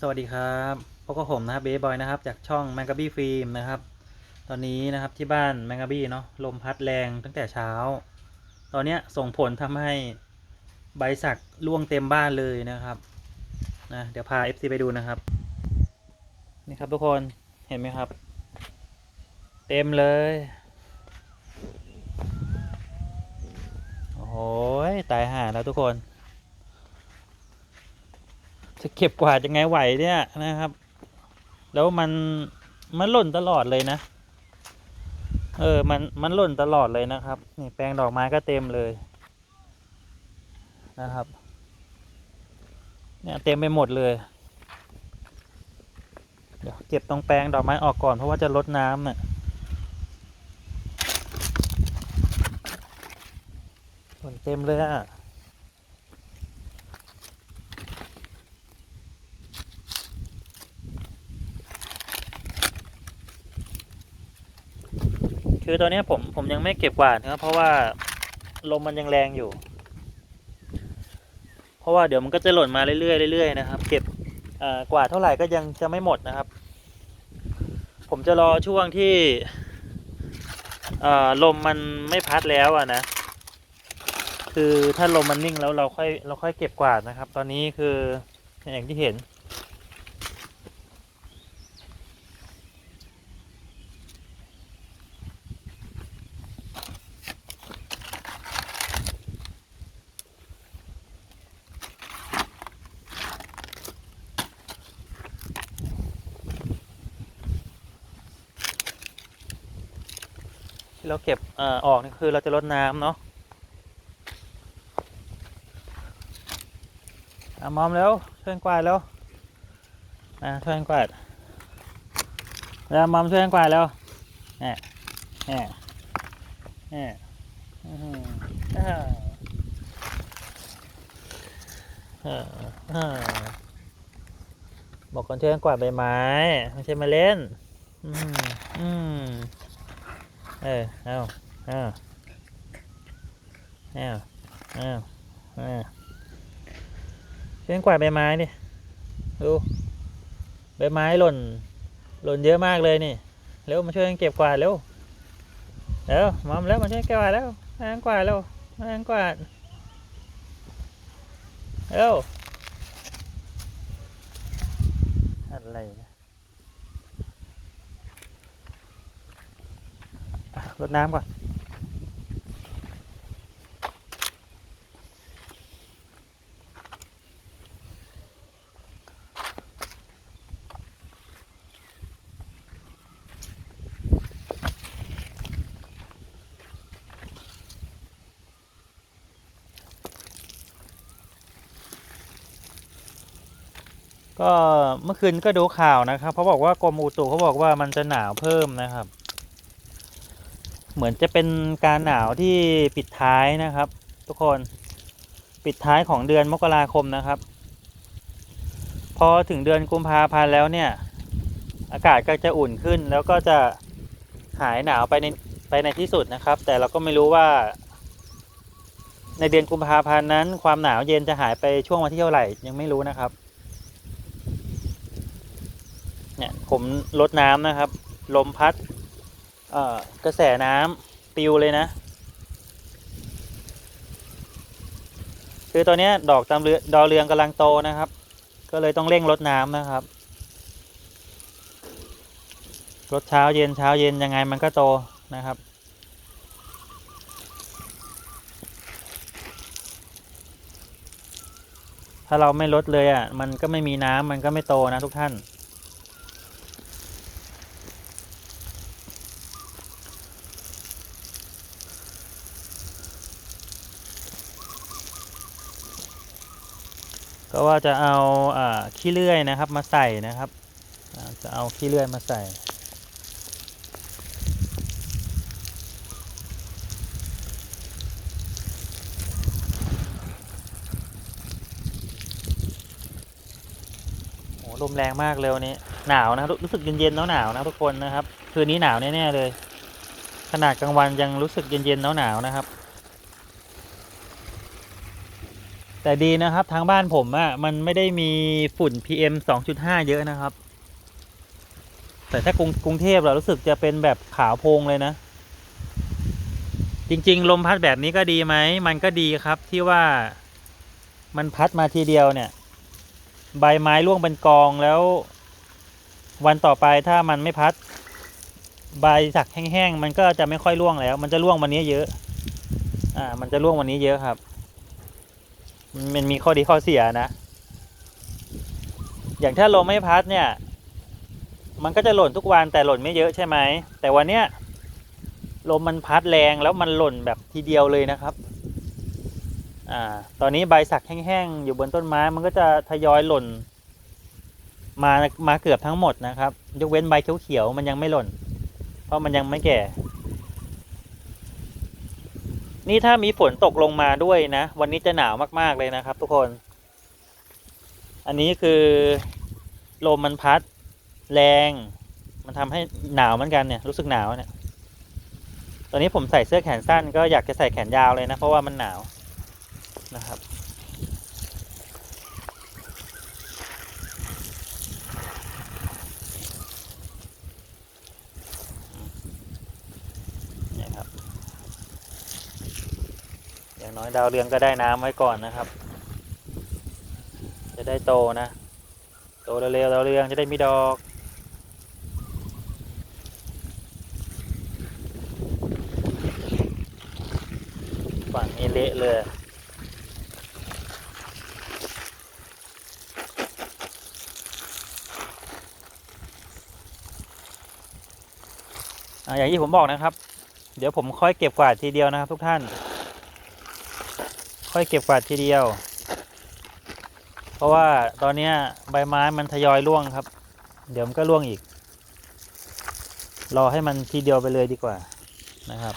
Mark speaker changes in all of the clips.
Speaker 1: สวัสดีครับพบกับผมนะครับเบย์บอยนะครับ จากช่องแมงกาบี้ฟิล์มนะครับ ตอนนี้นะครับที่บ้านแมงกาบี้เนาะลมพัดแรงตั้งแต่เช้า ตอนเนี้ยส่งผลทำให้ใบสักร่วงเต็มบ้านเลยนะครับนะเดี๋ยวพา FC ไปดูนะครับ นี่ครับทุกคนเห็นไหมครับ เต็มเลย โอ้โหตายห่าแล้วทุกคน จะเก็บกวาดยังไงไหวเนี่ยนะครับ แล้วมันมันหล่นตลอดเลยนะ เออ มันมันหล่นตลอดเลยนะครับ นี่แปลงดอกไม้ก็เต็มเลยนะครับ เนี่ยเต็มไปหมดเลย เดี๋ยวเก็บตรงแปลงดอกไม้ออกก่อนเพราะว่าจะลดน้ำน่ะหล่นเต็มเลยอะ คือตอนนี้ผมผมยังไม่เก็บกวาดนะครับเพราะว่าลมมันยังแรงอยู่ เพราะว่าเดี๋ยวมันก็จะหล่นมาเรื่อยๆเรื่อยๆนะครับ เก็บกวาดเท่าไหร่ก็ยังจะไม่หมดนะครับ ผมจะรอช่วงที่ลมมันไม่พัดแล้วอะนะ คือถ้าลมมันนิ่งแล้วเราค่อยเราค่อยเก็บกวาดนะครับ ตอนนี้คืออย่างที่เห็น ที่เราเก็บอออกนี่คือเราจะลดน้ำเนาะอะมอมแล้วช่วยกันกวาดแล้วอะช่วยกันกวาดแล้วมอมช่วยกันกวาดแล้วแหน่แหน่แหน่อื้อหืออ่าเออเออบอกคนช่วยนกวาดใบไม้ไม่ใช่มาเล่น อืมอืม เออเอาเอาเอาเอาเอาเล่นกวาดใบไม้ดิดูใบไม้หล่น หล่นเยอะมากเลยนี่เร็วมาช่วยกันเก็บกวาดเร็วเร็วมอมแล้วมาช่วยเก็บกวาดแล้วมาช่วยกันกวาดเร็วมาช่วยกันกวาดเร็วอะไรนะอะ รดน้ำก่อนก็เมื่อคืนก็ดูข่าวนะครับเขาบอกว่ากรมอุตุเขาบอกว่ามันจะหนาวเพิ่มนะครับ เหมือนจะเป็นการหนาวที่ปิดท้ายนะครับ ทุกคนปิดท้ายของเดือนมกราคมนะครับ พอถึงเดือนกุมภาพันธ์แล้วเนี่ย อากาศก็จะอุ่นขึ้น แล้วก็จะหายหนาวไปในไปในที่สุดนะครับ แต่เราก็ไม่รู้ว่า ในเดือนกุมภาพันธ์นั้น ความหนาวเย็นจะหายไปช่วงวันที่เท่าไหร่ยังไม่รู้นะครับเนี่ยผมลดน้ำนะครับ ลมพัด กระแสน้ำปิวเลยนะ คือตอนนี้ดอกตำเรือดาวเรืองกำลังโตนะครับ ก็เลยต้องเร่งลดน้ำนะครับลดเช้าเย็นเช้าเย็นยังไงมันก็โตนะครับถ้าเราไม่ลดเลยอะ มันก็ไม่มีน้ำมันก็ไม่โตนะทุกท่าน ก็ว่าจะเอาอขี้เลื่อยนะครับมาใส่นะครับ จะเอาขี้เลื่อยมาใส่โอ้ลมแรงมากเลยวันนี้หนาวนะรู้รู้สึกเย็นๆหนาวหนาวนะทุกคนนะครับ คืนนี้หนาวแน่ๆเลย ขนาดกลางวันยังรู้สึกเย็นๆหนาวหนาวนะครับ แต่ดีนะครับทางบ้านผมอะ่ะมันไม่ได้มีฝุ่น PM 2.5 เยอะนะครับ แต่ถ้ากรุงกรุงเทพเรารู้สึกจะเป็นแบบขาวโพงเลยนะ จริง ๆ ลมพัดแบบนี้ก็ดีไหม มันก็ดีครับที่ว่ามันพัดมาทีเดียวเนี่ย ใบไม้ร่วงเป็นกองแล้ว วันต่อไปถ้ามันไม่พัด ใบสักแห้งๆมันก็จะไม่ค่อยร่วงแล้ว มันจะร่วงวันนี้เยอะ อ่า มันจะร่วงวันนี้เยอะครับ มันมีข้อดีข้อเสียนะ อย่างถ้าลมไม่พัดเนี่ย มันก็จะหล่นทุกวันแต่หล่นไม่เยอะใช่ไหม แต่วันเนี้ยลมมันพัดแรงแล้วมันหล่นแบบทีเดียวเลยนะครับ อ่า ตอนนี้ใบสักแห้งๆอยู่บนต้นไม้มันก็จะทยอยหล่น มา มาเกือบทั้งหมดนะครับ ยกเว้นใบเขียวๆมันยังไม่หล่น เพราะมันยังไม่แก่ นี่ถ้ามีฝนตกลงมาด้วยนะ วันนี้จะหนาวมากๆเลยนะครับ ทุกคน อันนี้คือลมมันพัดแรง มันทำให้หนาวเหมือนกันเนี่ยรู้สึกหนาวเนี่ย ตอนนี้ผมใส่เสื้อแขนสั้นก็อยากจะใส่แขนยาวเลยนะ เพราะว่ามันหนาวนะครับ เนี่ยครับ อย่างน้อยดาวเรืองก็ได้น้ำไว้ก่อนนะครับ จะได้โตนะ โตเร็วๆดาวเรืองจะได้มีดอกฝั่งนี้เละเลยอ่าอย่างที่ผมบอกนะครับ เดี๋ยวผมค่อยเก็บกวาดทีเดียวนะครับทุกท่าน ค่อยเก็บกวาดทีเดียว เพราะว่าตอนนี้ใบไม้มันทยอยร่วงครับ เดี๋ยวมันก็ร่วงอีก รอให้มันทีเดียวไปเลยดีกว่านะครับ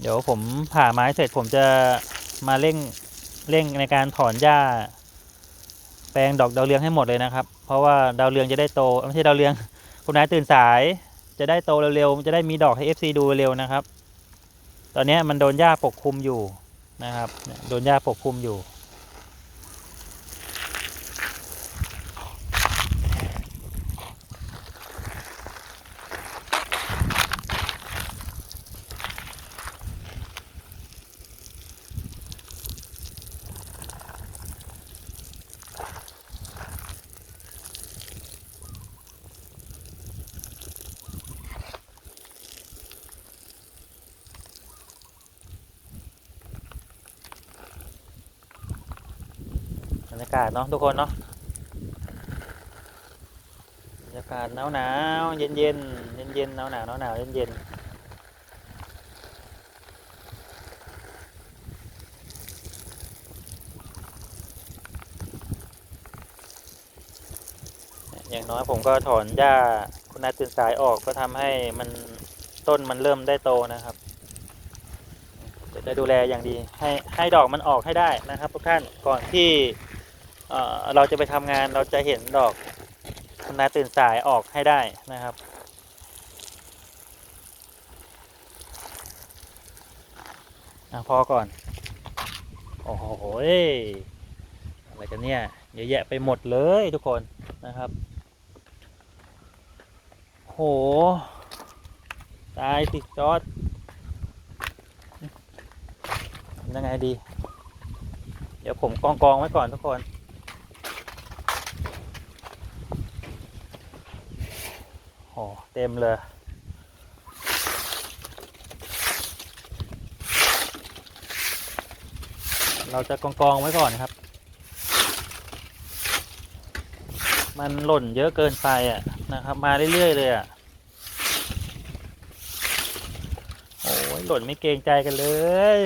Speaker 1: เดี๋ยวผมผ่าไม้เสร็จผมจะมาเร่งเร่งในการถอนหญ้า แปลงดอกดาวเรืองให้หมดเลยนะครับ เพราะว่าดาวเรืองจะได้โตไม่ใช่ดาวเรือง คุณนายตื่นสาย จะได้โตเร็วๆจะได้มีดอกให้ FC ดูเร็วนะครับ ตอนนี้มันโดนหญ้าปกคลุมอยู่นะครับ โดนหญ้าปกคลุมอยู่ รรยากาศเนาะทุกคนเนาะบรรยากาศหนาวหนาวเย็นเย็นเย็นเย็นหนาวหนาวหนาวหนาวเย็นเย็นอย่างน้อยผมก็ถอนหญ้าคุณนายตื่นสายออกก็ทำให้มันต้นมันเริ่มได้โตนะครับจะดูแลอย่างดีให้ให้ดอกมันออกให้ได้นะครับทุกท่านก่อนที่ เราจะไปทำงานเราจะเห็นดอกคุณนาตื่นสายออกให้ได้นะครับอพอก่อน โอ้โหอะไรกันเนี่ย เยอะแยะไปหมดเลยทุกคนนะครับ โห ตายสิจอดทำยังไงดี เดี๋ยวผมกองกองไว้ก่อนทุกคน โอ้ เต็มเลย เราจะกองกองๆไว้ก่อนครับ มันหล่นเยอะเกินไปอะนะครับ มาเรื่อยๆเลยอะ โอ้ยหล่นไม่เกรงใจกันเลย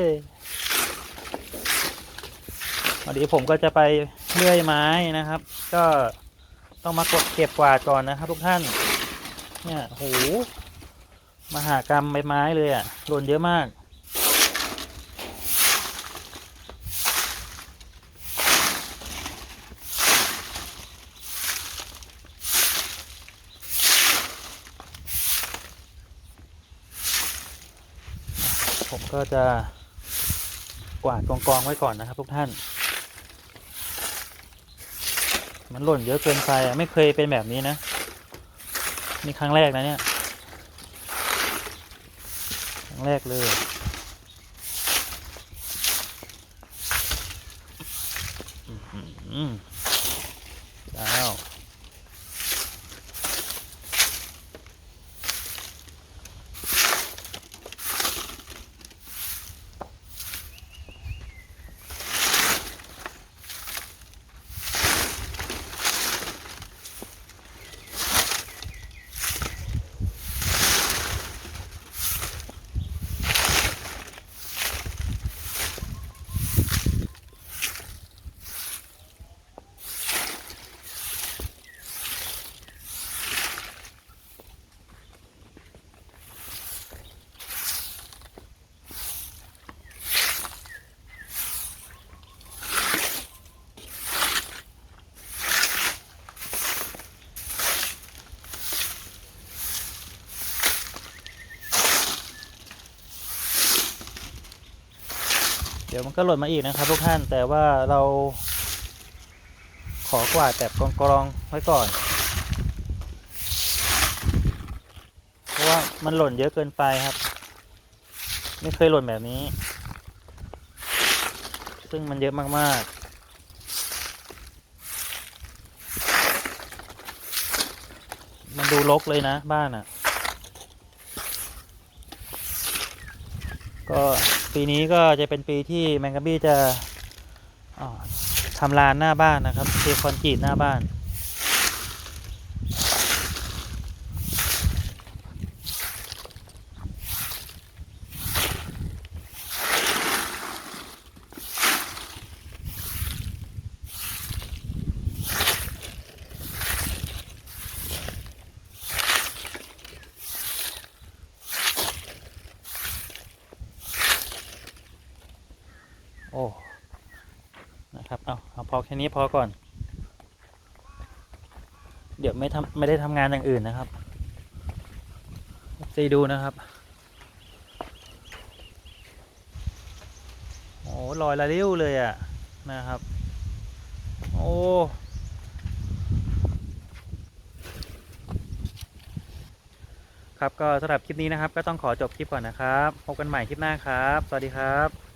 Speaker 1: วันนี้ผมก็จะไปเลื่อยไม้นะครับ ก็ต้องมากดเก็บกวาดก่อนนะครับทุกท่าน เนี่ยโหมหากรรมใบไม้เลยอะหล่นเยอะมาก ผมก็จะกวาดกองกองๆไว้ก่อนนะครับทุกท่าน มันหล่นเยอะเกินไปอะไม่เคยเป็นแบบนี้นะ นี่ครั้งแรกนะเนี่ยครั้งแรกเลยอืม เดี๋ยวมันก็หล่นมาอีกนะครับ ทุกท่านแต่ว่าเราขอกวาดแบบกรองๆไว้ก่อน เพราะว่ามันหล่นเยอะเกินไปครับ ไม่เคยหล่นแบบนี้ ซึ่งมันเยอะมากๆมันดูรกเลยนะบ้านอะ ก็ ปีนี้ก็จะเป็นปีที่แมงกะบี้จะทำลานหน้าบ้านนะครับเทคอนกรีตหน้าบ้าน โอ้ นะครับ เอาเอา พอแค่นี้พอก่อน เดี๋ยวไม่ทำไม่ได้ทำงานอย่างอื่นนะครับซีดูนะครับ โอ้ลอยละลิ้วเลยอะนะครับ โอ้ครับก็สำหรับคลิปนี้นะครับ ก็ต้องขอจบคลิปก่อนนะครับ พบกันใหม่คลิปหน้าครับ สวัสดีครับ